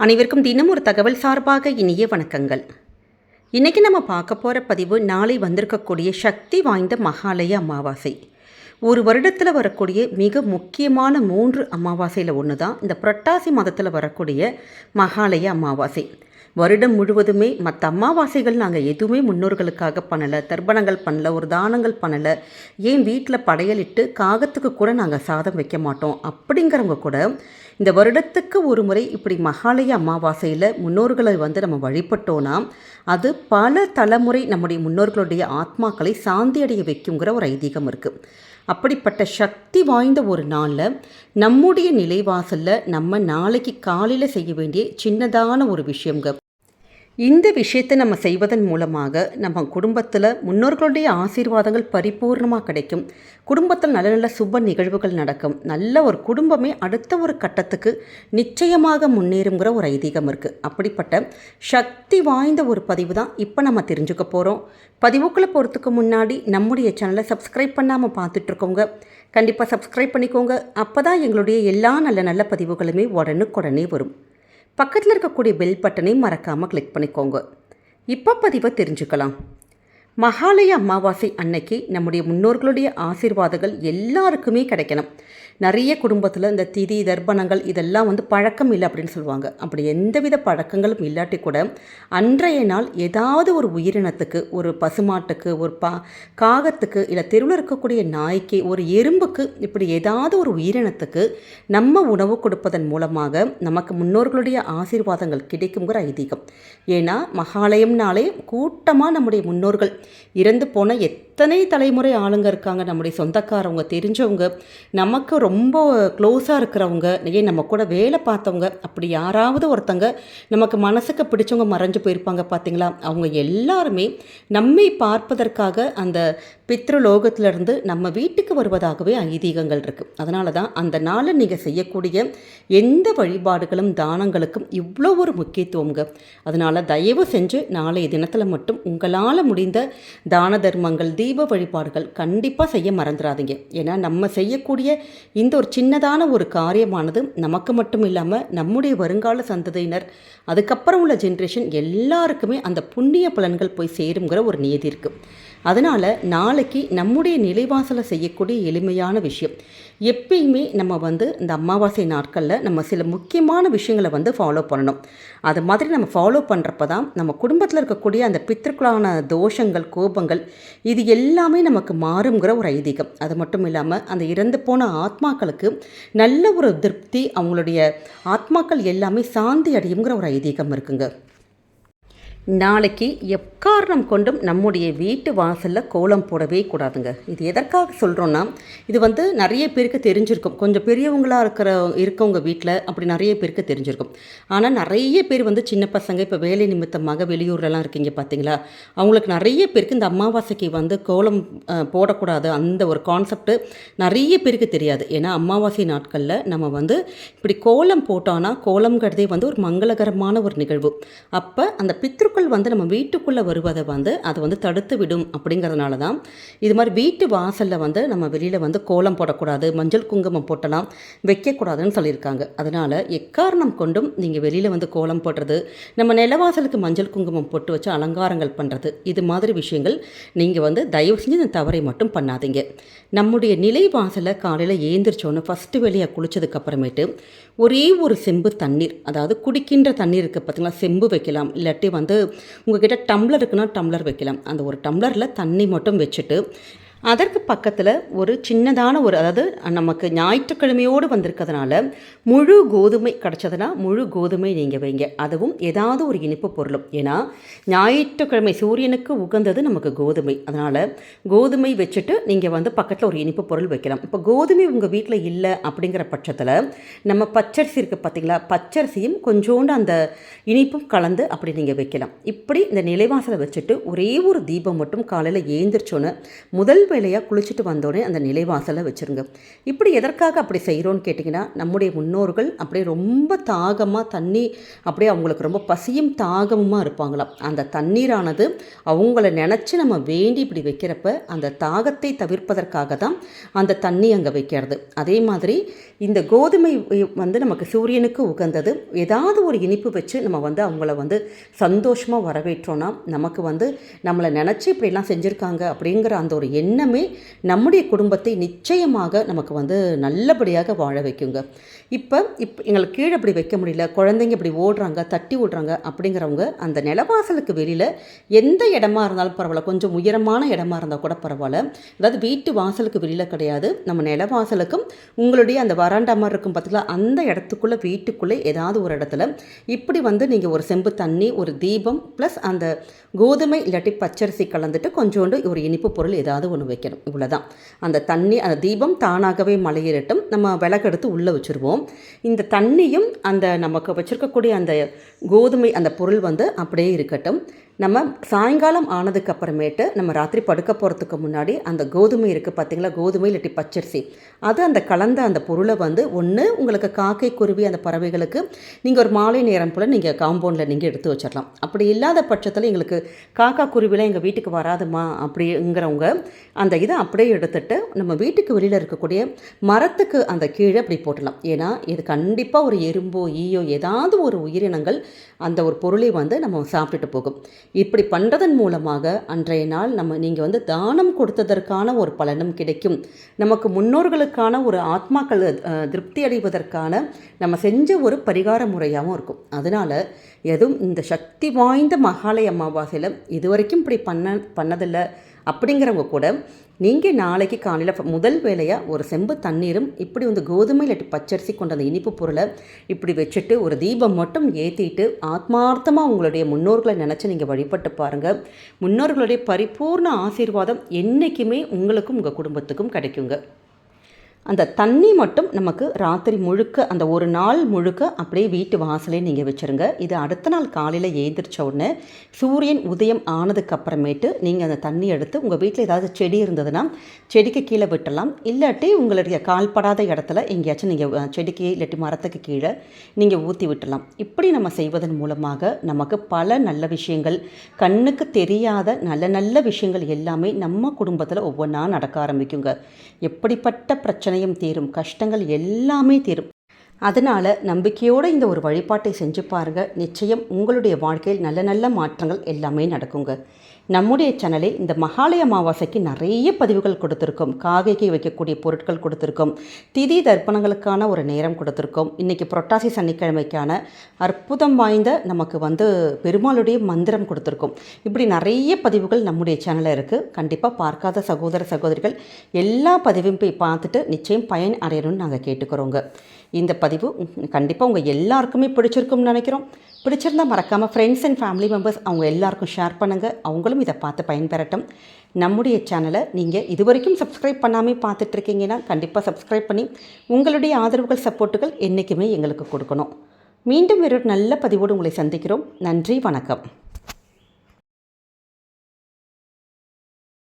அனைவருக்கும் தினம் ஒரு தகவல் சார்பாக இனிய வணக்கங்கள். இன்றைக்கி நம்ம பார்க்க போகிற பதிவு நாளை வந்திருக்கக்கூடிய சக்தி வாய்ந்த மகாலய அமாவாசை. ஒரு வருடத்தில் வரக்கூடிய மிக முக்கியமான மூன்று அமாவாசையில் ஒன்று தான் இந்த புரட்டாசி மாதத்தில் வரக்கூடிய மகாலய அமாவாசை. வருடம் முழுவதுமே மற்ற அமாவாசைகள் நாங்கள் எதுவுமே முன்னோர்களுக்காக பண்ணலை. தர்ப்பணங்கள் பண்ணல ஒரு தானங்கள் பண்ணலை. ஏன் வீட்டில் படையலிட்டு காகத்துக்கு கூட நாங்கள் சாதம் வைக்க மாட்டோம். அப்படிங்கிறவங்க கூட இந்த வருடத்துக்கு ஒரு முறை இப்படி மகாலய அமாவாசையில் முன்னோர்களை வந்து நம்ம வழிபட்டோன்னா அது பல தலைமுறை நம்முடைய முன்னோர்களுடைய ஆத்மாக்களை சாந்தி அடைய வைக்குங்கிற ஒரு ஐதீகம் இருக்குது அப்படிப்பட்ட சக்தி வாய்ந்த ஒரு நாளில் நம்முடைய நிலைவாசலில் நம்ம நாளைக்கு காலையில் செய்ய வேண்டிய சின்னதான ஒரு விஷயங்க இந்த விஷயத்தை நம்ம செய்வதன் மூலமாக நம்ம குடும்பத்தில் முன்னோர்களுடைய ஆசீர்வாதங்கள் பரிபூர்ணமாக கிடைக்கும். குடும்பத்தில் நல்ல நல்ல சுப நிகழ்வுகள் நடக்கும். நல்ல ஒரு குடும்பமே அடுத்த ஒரு கட்டத்துக்கு நிச்சயமாக முன்னேறுங்கிற ஒரு ஐதீகம் இருக்குது அப்படிப்பட்ட சக்தி வாய்ந்த ஒரு பதிவு தான் இப்போ நம்ம தெரிஞ்சுக்க போகிறோம் பதிவுக்குள்ளே போகிறதுக்கு முன்னாடி நம்முடைய சேனலை சப்ஸ்கிரைப் பண்ணாமல் பார்த்துட்ருக்கோங்க கண்டிப்பாக சப்ஸ்கிரைப் பண்ணிக்கோங்க. அப்போ தான் எங்களுடைய எல்லா நல்ல நல்ல பதிவுகளுமே உடனுக்குடனே வரும். பக்கத்தில் இருக்கக்கூடிய பெல் பட்டனை மறக்காமல் கிளிக் பண்ணிக்கோங்க. இப்போ பதிவை தெரிஞ்சுக்கலாம். மகாலய அமாவாசை அன்னைக்கு நம்முடைய முன்னோர்களுடைய ஆசீர்வாதங்கள் எல்லாருக்குமே கிடைக்கணும். நிறைய குடும்பத்தில் இந்த திதி தர்ப்பணங்கள் இதெல்லாம் வந்து பழக்கம் இல்லை அப்படின்னு சொல்லுவாங்க. அப்படி எந்தவித பழக்கங்களும் இல்லாட்டி கூட அன்றைய நாள் ஏதாவது ஒரு உயிரினத்துக்கு ஒரு பசுமாட்டுக்கு ஒரு பா காகத்துக்கு இல்லை தெருவில் இருக்கக்கூடிய நாய்க்கு ஒரு எறும்புக்கு இப்படி ஏதாவது ஒரு உயிரினத்துக்கு நம்ம உணவு கொடுப்பதன் மூலமாக நமக்கு முன்னோர்களுடைய ஆசீர்வாதங்கள் கிடைக்குங்கிற ஐதீகம். ஏன்னா மகாலயம்னாலே கூட்டமாக நம்முடைய முன்னோர்கள் இறந்து போன எத்தனை தலைமுறை ஆளுங்க இருக்காங்க நம்முடைய சொந்தக்காரவங்க தெரிஞ்சவங்க நமக்கு ரொம்ப க்ளோஸாக இருக்கிறவங்க ஏன் நம்ம கூட வேலை பார்த்தவங்க அப்படி யாராவது ஒருத்தங்க நமக்கு மனசுக்கு பிடிச்சவங்க மறைஞ்சு போயிருப்பாங்க பார்த்தீங்களா? அவங்க எல்லாருமே நம்மை பார்ப்பதற்காக அந்த பித்ருலோகத்திலிருந்து நம்ம வீட்டுக்கு வருவதாகவே ஐதீகங்கள் இருக்குது அதனால தான் அந்த நாளில் நீங்கள் செய்யக்கூடிய எந்த வழிபாடுகளும் தானங்களுக்கும் இவ்வளோ ஒரு முக்கியத்துவங்க அதனால் தயவு செஞ்சு நாளைய தினத்தில் மட்டும் உங்களால் முடிந்த தான தர்மங்கள் தீப வழிபாடுகள் கண்டிப்பாக செய்ய மறந்துடாதீங்க ஏன்னா நம்ம செய்யக்கூடிய இந்த ஒரு சின்னதான ஒரு காரியமானது நமக்கு மட்டும் இல்லாமல் நம்முடைய வருங்கால சந்ததியினர் அதுக்கப்புறம் உள்ள ஜென்ரேஷன் எல்லாருக்குமே அந்த புண்ணிய பலன்கள் போய் சேருங்கிற ஒரு நியதி இருக்குது அதனால் நாளைக்கு நம்முடைய நிலைவாசலை செய்யக்கூடிய எளிமையான விஷயம். எப்பயுமே நம்ம வந்து இந்த அமாவாசை நாட்களில் நம்ம சில முக்கியமான விஷயங்களை வந்து ஃபாலோ பண்ணணும். அது மாதிரி நம்ம ஃபாலோ பண்ணுறப்ப தான் நம்ம குடும்பத்தில் இருக்கக்கூடிய அந்த பித்திருக்களான தோஷங்கள் கோபங்கள் இது எல்லாமே நமக்கு மாறுங்கிற ஒரு ஐதீகம். அது மட்டும் இல்லாமல் அந்த இறந்து போன ஆத்மாக்களுக்கு நல்ல ஒரு திருப்தி அவங்களுடைய ஆத்மாக்கள் எல்லாமே சாந்தி அடையுங்கிற ஒரு ஐதீகம் இருக்குங்க. நாளைக்கு எக்காரணம் கொண்டும் நம்முடைய வீட்டு வாசலில் கோலம் போடவே கூடாதுங்க. இது எதற்காக சொல்கிறோன்னா இது வந்து நிறைய பேருக்கு தெரிஞ்சிருக்கும். கொஞ்சம் பெரியவங்களாக இருக்கிற இருக்கவங்க வீட்டில் அப்படி நிறைய பேருக்கு தெரிஞ்சிருக்கும். ஆனால் நிறைய பேர் வந்து சின்ன பசங்க இப்போ வேலை நிமித்தமாக வெளியூர்லலாம் இருக்கீங்க பார்த்தீங்களா அவங்களுக்கு நிறைய பேருக்கு இந்த அமாவாசைக்கு வந்து கோலம் போடக்கூடாது. அந்த ஒரு கான்செப்ட் நிறைய பேருக்கு தெரியாது. ஏன்னா அமாவாசை நாட்களில் நம்ம வந்து இப்படி கோலம் போட்டோன்னா கோலம்ங்கிறதே வந்து ஒரு மங்களகரமான ஒரு நிகழ்வு. அப்போ அந்த பித்ரு புழுக்கள் வந்து நம்ம வீட்டுக்குள்ளே வருவதை வந்து அதை வந்து தடுத்து விடும் அப்படிங்கிறதுனால தான் இது மாதிரி வீட்டு வாசலில் வந்து நம்ம வெளியில் வந்து கோலம் போடக்கூடாது மஞ்சள் குங்குமம் போட்டலாம் வைக்கக்கூடாதுன்னு சொல்லியிருக்காங்க. அதனால் எக்காரணம் கொண்டும் நீங்கள் வெளியில் வந்து கோலம் போடுறது நம்ம நிலவாசலுக்கு மஞ்சள் குங்குமம் போட்டு வச்சு அலங்காரங்கள் பண்ணுறது இது மாதிரி விஷயங்கள் நீங்கள் வந்து தயவு செஞ்சு இந்த தவறை மட்டும் பண்ணாதீங்க. நம்முடைய நிலை வாசலை காலையில் ஏந்திரிச்சோன்னு ஃபஸ்ட்டு வெளியாக குளித்ததுக்கப்புறமேட்டு ஒரே ஒரு செம்பு தண்ணீர் அதாவது குடிக்கின்ற தண்ணீர் இருக்குது பார்த்திங்களா செம்பு வைக்கலாம் இல்லாட்டி வந்து உங்ககிட்ட டம்ளர் இருக்குன்னா டம்ளர் வைக்கலாம். அந்த ஒரு டம்ளரில் தண்ணி மட்டும் வச்சுட்டு அதற்கு பக்கத்தில் ஒரு சின்னதான ஒரு அதாவது நமக்கு ஞாயிற்றுக்கிழமையோடு வந்திருக்கிறதுனால முழு கோதுமை கிடச்சதுன்னா முழு கோதுமை நீங்கள் வைங்க. அதுவும் ஏதாவது ஒரு இனிப்பு பொருளும். ஏன்னா ஞாயிற்றுக்கிழமை சூரியனுக்கு உகந்தது நமக்கு கோதுமை. அதனால் கோதுமை வச்சுட்டு நீங்கள் வந்து பக்கத்தில் ஒரு இனிப்பு பொருள் வைக்கலாம். இப்போ கோதுமை உங்கள் வீட்டில் இல்லை அப்படிங்கிற பட்சத்தில் நம்ம பச்சரிசி இருக்குது பார்த்தீங்களா பச்சரிசியும் கொஞ்சோண்டு அந்த இனிப்பும் கலந்து அப்படி நீங்கள் வைக்கலாம். இப்படி இந்த நிலைவாசலை வச்சுட்டு ஒரே ஒரு தீபம் மட்டும் காலையில் ஏந்திரிச்சோன்னு முதல் வேலையாக குளிச்சுட்டு வந்தோடனே அந்த நிலைவாசலை வச்சுருங்க. இப்படி எதற்காக அப்படி செய்கிறோன்னு கேட்டிங்கன்னா நம்முடைய முன்னோர்கள் அப்படியே ரொம்ப தாகமாக தண்ணி அப்படியே அவங்களுக்கு ரொம்ப பசியும் தாகமுமாக இருப்பாங்களாம். அந்த தண்ணீரானது அவங்கள நினச்சி நம்ம வேண்டி இப்படி வைக்கிறப்ப அந்த தாகத்தை தவிர்ப்பதற்காக தான் அந்த தண்ணி அங்கே வைக்கிறது. அதே மாதிரி இந்த கோதுமை வந்து நமக்கு சூரியனுக்கு உகந்தது. ஏதாவது ஒரு இனிப்பு வச்சு நம்ம வந்து அவங்கள வந்து சந்தோஷமாக வரவேற்றோன்னா நமக்கு வந்து நம்மளை நினச்சி இப்படிலாம் செஞ்சுருக்காங்க அப்படிங்கிற அந்த ஒரு எண்ணமே நம்முடைய குடும்பத்தை நிச்சயமாக நமக்கு வந்து நல்லபடியாக வாழ வைக்குங்க. இப்போ இப்போ எங்களுக்கு கீழே இப்படி வைக்க முடியல குழந்தைங்க இப்படி ஓடுறாங்க தட்டி ஓடுறாங்க அப்படிங்கிறவங்க அந்த நிலவாசலுக்கு வெளியில் எந்த இடமா இருந்தாலும் பரவாயில்ல கொஞ்சம் உயரமான இடமா இருந்தால் கூட பரவாயில்ல. அதாவது வீட்டு வாசலுக்கு வெளியில் கிடையாது நம்ம நிலவாசலுக்கும் உங்களுடைய அந்த வராண்டா மாதிரி இருக்கும் பார்த்திங்களா அந்த இடத்துக்குள்ளே வீட்டுக்குள்ளே ஏதாவது ஒரு இடத்துல இப்படி வந்து நீங்கள் ஒரு செம்பு தண்ணி ஒரு தீபம் ப்ளஸ் அந்த கோதுமை இல்லாட்டி பச்சரிசி கலந்துட்டு கொஞ்சோண்டு ஒரு இனிப்பு பொருள் ஏதாவது ஒன்று வைக்கணும் இவ்வளோதான் அந்த தண்ணி அந்த தீபம் தானாகவே மலையேறட்டும் நம்ம விளக்கெடுத்து உள்ளே வச்சுருவோம். இந்த தண்ணியும் அந்த நமக்கு வச்சுருக்கக்கூடிய அந்த கோதுமை அந்த பொருள் வந்து அப்படியே இருக்கட்டும். நம்ம சாயங்காலம் ஆனதுக்கு அப்புறமேட்டு நம்ம ராத்திரி படுக்க போகிறதுக்கு முன்னாடி அந்த கோதுமை இருக்குது பார்த்தீங்களா கோதுமை இல்லாட்டி பச்சரிசி. அது அந்த கலந்த அந்த பொருளை வந்து ஒன்று உங்களுக்கு காக்கை குருவி அந்த பறவைகளுக்கு நீங்கள் ஒரு மாலை நேரம் போல் நீங்கள் காம்பவுண்டில் நீங்கள் எடுத்து வச்சிடலாம். அப்படி இல்லாத பட்சத்தில் எங்களுக்கு காக்கா குருவிலாம் எங்கள் வீட்டுக்கு வராதுமா அப்படிங்கிறவங்க அந்த இதை அப்படியே எடுத்துட்டு நம்ம வீட்டுக்கு வெளியில் இருக்கக்கூடிய மரத்துக்கு அந்த கீழே அப்படி போட்டலாம் ஏன்னா இது கண்டிப்பாக ஒரு எறும்போ ஈயோ ஏதாவது ஒரு உயிரினங்கள் அந்த ஒரு பொருளை வந்து நம்ம சாப்பிட்டுட்டு போகும். இப்படி பண்ணுறதன் மூலமாக அன்றைய நாள் நம்ம நீங்கள் வந்து தானம் கொடுத்ததற்கான ஒரு பலனும் கிடைக்கும். நமக்கு முன்னோர்களுக்கான ஒரு ஆத்மாக்கள் திருப்தி அடைவதற்கான நம்ம செஞ்ச ஒரு பரிகார முறையாகவும் இருக்கும். அதனால் எதுவும் இந்த சக்தி வாய்ந்த மகாலய அமாவாசையில் இது வரைக்கும் இப்படி பண்ண பண்ணதில்லை. அப்படிங்கிறவங்க கூட நீங்கள் நாளைக்கு காலையில் முதல் வேலையாக ஒரு செம்பு தண்ணீரும் இப்படி வந்து கோதுமை இல்லாட்டி பச்சரிசி கொண்ட அந்த இனிப்பு பொருளை இப்படி வச்சுட்டு ஒரு தீபம் மட்டும் ஏற்றிட்டு ஆத்மார்த்தமாக உங்களுடைய முன்னோர்களை நினச்சி நீங்கள் வழிபட்டு பாருங்கள் முன்னோர்களுடைய பரிபூர்ண ஆசீர்வாதம் என்றைக்குமே உங்களுக்கும் உங்கள் குடும்பத்துக்கும் கிடைக்குங்க. அந்த தண்ணி மட்டும் நமக்கு ராத்திரி முழுக்க அந்த ஒரு நாள் முழுக்க அப்படியே வீட்டு வாசலே நீங்கள் வச்சுருங்க. இது அடுத்த நாள் காலையில் எழுந்திரிச்ச உடனே சூரியன் உதயம் ஆனதுக்கப்புறமேட்டு நீங்கள் அந்த தண்ணி எடுத்து உங்கள் வீட்டில் ஏதாவது செடி இருந்ததுன்னா செடிக்கு கீழே விட்டலாம் இல்லாட்டி உங்களுடைய கால்படாத இடத்துல எங்கேயாச்சும் நீங்கள் செடிக்கு இல்லாட்டி மரத்துக்கு கீழே நீங்கள் ஊற்றி விட்டலாம் இப்படி நம்ம செய்வதன் மூலமாக நமக்கு பல நல்ல விஷயங்கள் கண்ணுக்கு தெரியாத நல்ல நல்ல விஷயங்கள் எல்லாமே நம்ம குடும்பத்தில் ஒவ்வொன்றா நடக்க ஆரம்பிக்குங்க. எப்படிப்பட்ட பிரச்சனை பிரச்சனையும் தீரும் கஷ்டங்கள் எல்லாமே தீரும். அதனால் நம்பிக்கையோடு இந்த ஒரு வழிபாட்டை செஞ்சு பாருங்கள் நிச்சயம் உங்களுடைய வாழ்க்கையில் நல்ல நல்ல மாற்றங்கள் எல்லாமே நடக்குங்க. நம்முடைய சேனலில் இந்த மகாலய அமாவாசைக்கு நிறைய பதிவுகள் கொடுத்துருக்கோம். காகைக்கு வைக்கக்கூடிய பொருட்கள் கொடுத்துருக்கோம். திதி தர்ப்பணங்களுக்கான ஒரு நேரம் கொடுத்துருக்கோம். இன்றைக்கி புரட்டாசி சனிக்கிழமைக்கான அற்புதம் வாய்ந்த நமக்கு வந்து பெருமாளுடைய மந்திரம் கொடுத்துருக்கோம். இப்படி நிறைய பதிவுகள் நம்முடைய சேனலில் இருக்குது கண்டிப்பாக பார்க்காத சகோதர சகோதரிகள் எல்லா பதிவையும் போய் பார்த்துட்டு நிச்சயம் பயன் அடையணும்னு நாங்கள் கேட்டுக்கிறோங்க. இந்த பதிவு கண்டிப்பாக உங்கள் எல்லாருக்குமே பிடிச்சிருக்கும்னு நினைக்கிறோம். பிடிச்சிருந்தால் மறக்காமல் ஃப்ரெண்ட்ஸ் அண்ட் ஃபேமிலி மெம்பர்ஸ் அவங்க எல்லாருக்கும் ஷேர் பண்ணுங்கள் அவங்களும் இதை பார்த்து பயன்பெறட்டும். நம்முடைய சேனலை நீங்கள் இது வரைக்கும் சப்ஸ்கிரைப் பண்ணாமல் பார்த்துட்ருக்கீங்கன்னா கண்டிப்பாக சப்ஸ்கிரைப் பண்ணி உங்களுடைய ஆதரவுகள் சப்போர்ட்டுகள் என்றைக்குமே எங்களுக்கு கொடுக்கணும். மீண்டும் ஒரு நல்ல பதிவோடு உங்களை சந்திக்கிறோம். நன்றி வணக்கம்.